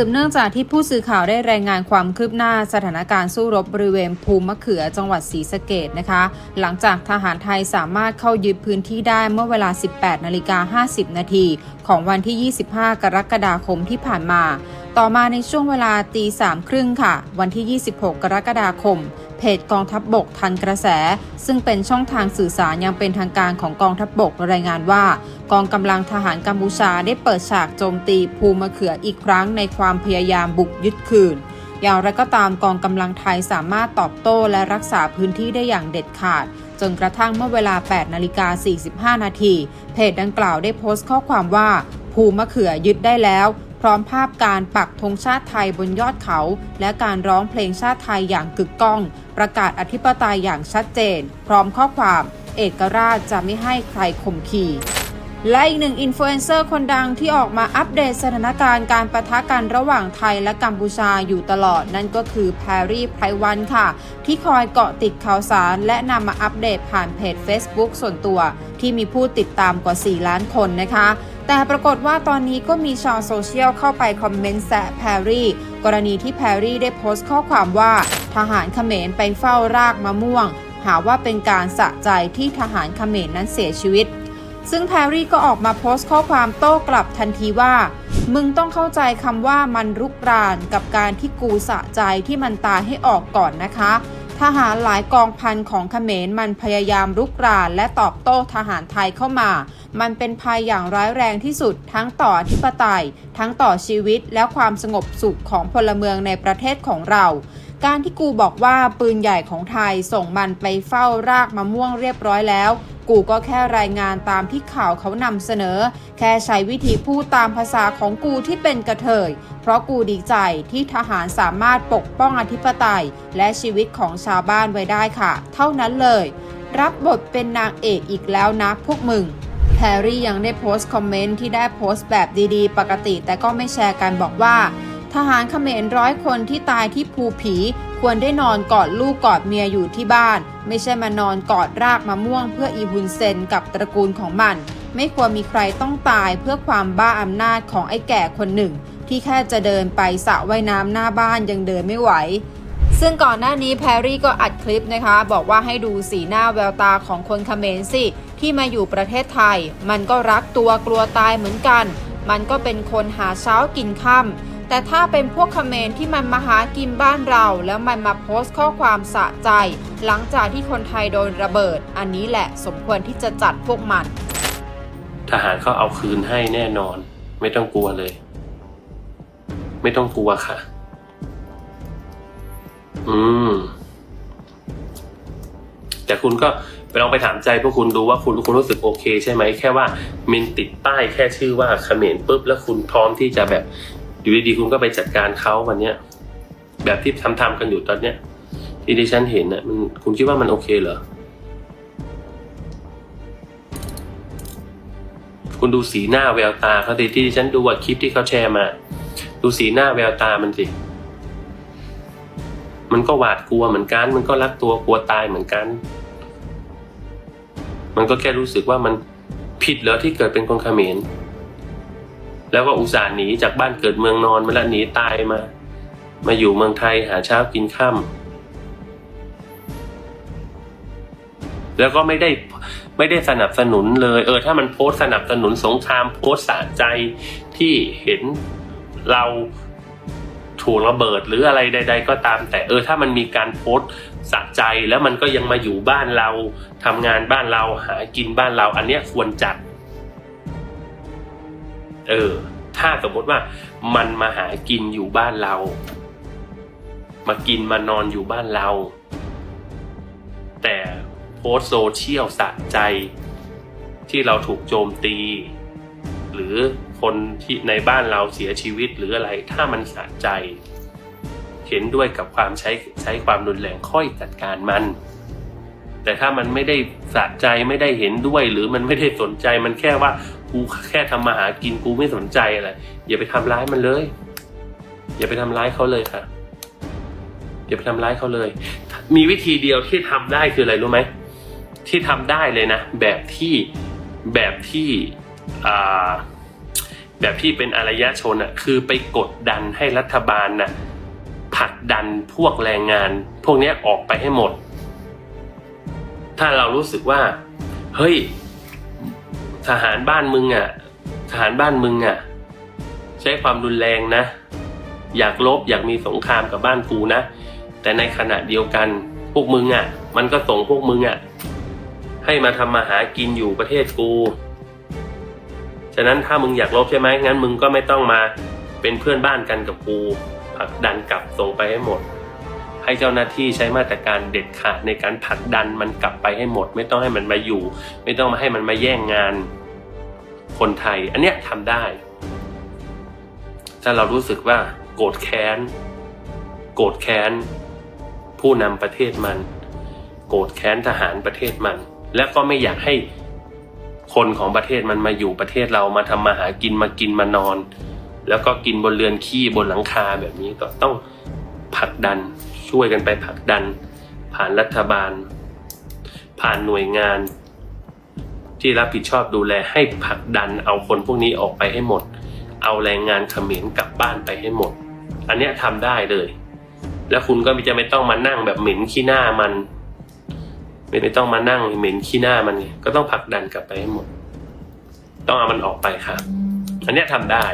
สืบเนื่องจากที่ผู้สื่อข่าวได้รายงานความคืบหน้าสถานการณ์สู้รบบริเวณภูมะเขือจังหวัดศรีสะเกดนะคะ หลังจากทหารไทยสามารถเข้ายึดพื้นที่ได้เมื่อเวลา 18นาฬิกา50 นาทีของวันที่ 25 กรกฎาคมที่ผ่านมา ต่อมาในช่วงเวลาตีสามครึ่งค่ะ วันที่ 26 กรกฎาคม เพจกองทัพบบกทันกระแส ซึ่งเป็นช่องทางสื่อสารยังเป็นทางการของกองทัพบบกรายงานว่า กองกำลังทหารกัมพูชาได้เปิดฉากโจมตีภูมะเขืออีกครั้งในความพยายามบุกยึดคืน อย่างไรก็ตามกองกำลังไทยสามารถตอบโต้และรักษาพื้นที่ได้อย่างเด็ดขาดจนกระทั่งเมื่อเวลา 8 นาฬิกา 45 นาที เพจดังกล่าวได้โพสต์ข้อความว่า ภูมะเขือยึดได้แล้ว พร้อมภาพการปักธงชาติไทยบนยอดเขา และการร้องเพลงชาติไทยอย่างกึกก้อง ประกาศอธิปไตยอย่างชัดเจน พร้อมข้อความ เอกราชจะไม่ให้ใครข่มขีและอีกหนึ่งอินฟลูเอนเซอร์คนดังที่ออกมาอัปเดตสถานการณ์การประทะกันระหว่างไทยและกัมพูชาอยู่ตลอดนั่นก็คือแพรรี่ไพรวันค่ะ ที่คอยเกาะติดข่าวสาร และนำมาอัปเดตผ่านเพจ Facebook ส่วนตัว ที่มีผู้ติดตามกว่า 4 ล้านคนนะคะ แต่ปรากฏว่าตอนนี้ก็มีชาวโซเชียลเข้าไปคอมเมนต์แซะแพรรี่ กรณีที่แพรรี่ได้โพสต์ข้อความว่าทหารเขมรไปเฝ้ารากมะม่วง หาว่าเป็นการสะใจที่ทหารเขมรนั้นเสียชีวิต ซึ่งแพรรี่ก็ออกมาโพสต์ข้อความโต้กลับทันทีว่า มึงต้องเข้าใจคำว่ามันรุกรานกับการที่กูสะใจที่มันตายให้ออกก่อนนะคะทหารหลายกองพันของเขมรมันพยายามรุกรานและตอบโต้ทหารไทยเข้ามา มันเป็นภัยอย่างร้ายแรงที่สุดทั้งต่อธิปไตย ทั้งต่อชีวิตและความสงบสุขของพลเมืองในประเทศของเรา การที่กูบอกว่าปืนใหญ่ของไทยส่งมันไปเฝ้ารากมะม่วงเรียบร้อยแล้ว กูก็แค่รายงานตามที่ข่าวเขานำเสนอ แค่ใช้วิธีพูดตามภาษาของกูที่เป็นกระเทย เพราะกูดีใจที่ทหารสามารถปกป้องอธิปไตย และชีวิตของชาวบ้านไว้ได้ค่ะ เท่านั้นเลย รับบทเป็นนางเอกอีกแล้วนะพวกมึง แพรรี่ยังได้โพสต์คอมเมนต์ที่ได้โพสต์แบบดีๆ ปกติ แต่ก็ไม่แชร์กันบอกว่า ทหารเขมรร้อยคนที่ตายที่ภูผี ควรได้นอนกอดลูกกอดเมียอยู่ที่บ้าน ไม่ใช่มานอนกอดรากมะม่วง เพื่ออีฮุนเซนกับตระกูลของมัน ไม่ควรมีใครต้องตายเพื่อความบ้าอำนาจของไอ้แก่คนหนึ่ง ที่แค่จะเดินไปสระว่ายน้ำหน้าบ้านยังเดินไม่ไหว ซึ่งก่อนหน้านี้แพรรี่ก็อัดคลิปนะคะ บอกว่าให้ดูสีหน้าแววตาของคนเขมรสิ ที่มาอยู่ประเทศไทย มันก็รักตัวกลัวตายเหมือนกัน มันก็เป็นคนหาเช้ากินค่ำแต่ถ้าเป็นพวกเขมรที่มันมาหากินบ้านเรา แล้วมันมาโพสต์ข้อความสะใจ หลังจากที่คนไทยโดนระเบิด อันนี้แหละสมควรที่จะจัดพวกมัน ทหารเขาเอาคืนให้แน่นอน ไม่ต้องกลัวเลย ไม่ต้องกลัวค่ะ อืม แต่คุณก็ไปลองไปถามใจพวกคุณดูว่าคุณคุณรู้สึกโอเค ใช่ไหมแค่ว่ามินติดป้ายแค่ชื่อว่าเขมรปุ๊บแล้วคุณพร้อมที่จะแบบอยู่ดีๆคุณก็ไปจัดการเขาวันเนี้ยแบบที่ทำทำๆกันอยู่ตอนเนี้ยที่ดิฉันเห็นน่ะมันคุณคิดว่ามันโอเคเหรอคุณดูสีหน้าแววตาเขาดิที่ดิฉันดูว่าคลิปที่เขาแชร์มา ดูสีหน้าแววตามันสิ มันก็หวาดกลัวเหมือนกัน มันก็รักตัวกลัวตายเหมือนกัน มันก็แค่รู้สึกว่ามันผิดเหรอที่เกิดเป็นคนเขมรแล้วก็อุตส่าห์หนีจากบ้านเกิดเมืองนอนมาแล้วหนีตายมา มาอยู่เมืองไทยหาเช้ากินค่ำแล้วก็ไม่ได้ไม่ได้สนับสนุนเลย เออ ถ้ามันโพสต์สนับสนุนสงครามโพสต์สะใจที่เห็นเรา ถูกระเบิดหรืออะไรใด ๆ ก็ตาม แต่เออถ้ามันมีการโพสต์สะใจแล้วมันก็ยังมาอยู่บ้านเราทำงานบ้านเราหากินบ้านเรา อันเนี้ยควรจัด เออ ถ้าสมมติว่ามันมาหากินอยู่บ้านเรา มากินมานอนอยู่บ้านเรา แต่โพสต์โซเชียลสะใจ ที่เราถูกโจมตี หรือคนที่ในบ้านเราเสียชีวิตหรืออะไรถ้ามันสะใจ เห็นด้วยกับความใช้ใช้ความรุนแรงค่อยจัดการมัน แต่ถ้ามันไม่ได้สะใจไม่ได้เห็นด้วย หรือมันไม่ได้สนใจมันแค่ว่ากูแค่ทำมาหากินกูไม่สนใจอะไรอย่าไปทำร้ายมันเลย อย่าไปทำร้ายเขาเลยค่ะอย่าไปทำร้ายเขาเลย มีวิธีเดียวที่ทำได้คืออะไรรู้ไหมที่ทำได้เลยนะ แบบที่แบบที่ แบบที่เป็นอารยชนอะคือไปกดดันให้รัฐบาลน่ะผลักดันพวกแรงงาน พวกนี้ออกไปให้หมด ถ้าเรารู้สึกว่า เฮ้ย ทหารบ้านมึงอะ ทหารบ้านมึงอะ ใช้ความรุนแรงนะ อยากลบอยากมีสงครามกับบ้านกูนะ แต่ในขณะเดียวกันพวกมึงอะ มันก็ส่งพวกมึงอะ ให้มาทำมาหากินอยู่ประเทศกู ฉะนั้นถ้ามึงอยากลบใช่ไหมงั้นมึงก็ไม่ต้องมาเป็นเพื่อนบ้านกันกับกูผลักดันกลับส่งไปให้หมด ให้เจ้าหน้าที่ใช้มาตรการเด็ดขาดในการผลักดันมันกลับไปให้หมด ไม่ต้องให้มันมาอยู่ ไม่ต้องมาให้มันมาแย่งงาน คนไทย อันเนี้ยทำได้ ถ้าเรารู้สึกว่าโกรธแค้น โกรธแค้น ผู้นำประเทศมัน โกรธแค้นทหารประเทศมัน และก็ไม่อยากให้ คนของประเทศมันมาอยู่ประเทศเรามาทำมาหากินมากินมานอน แล้วก็กินบนเรือนขี้บนหลังคาแบบนี้ก็ต้องผลักดันช่วยกันไปผลักดัน ผ่านรัฐบาล ผ่านหน่วยงาน ที่รับผิดชอบดูแลให้ผลักดันเอาคนพวกนี้ออกไปให้หมด เอาแรงงานเขมรกลับบ้านไปให้หมด อันนี้ทำได้เลย แล้วคุณก็จะไม่ต้องมานั่งแบบเหม็นขี้หน้ามัน ไม่ไม่ต้องมานั่งเหม็นขี้หน้ามันไงก็ต้องผลักดันกลับไปให้หมด ต้องเอามันออกไปครับอันเนี้ยทำได้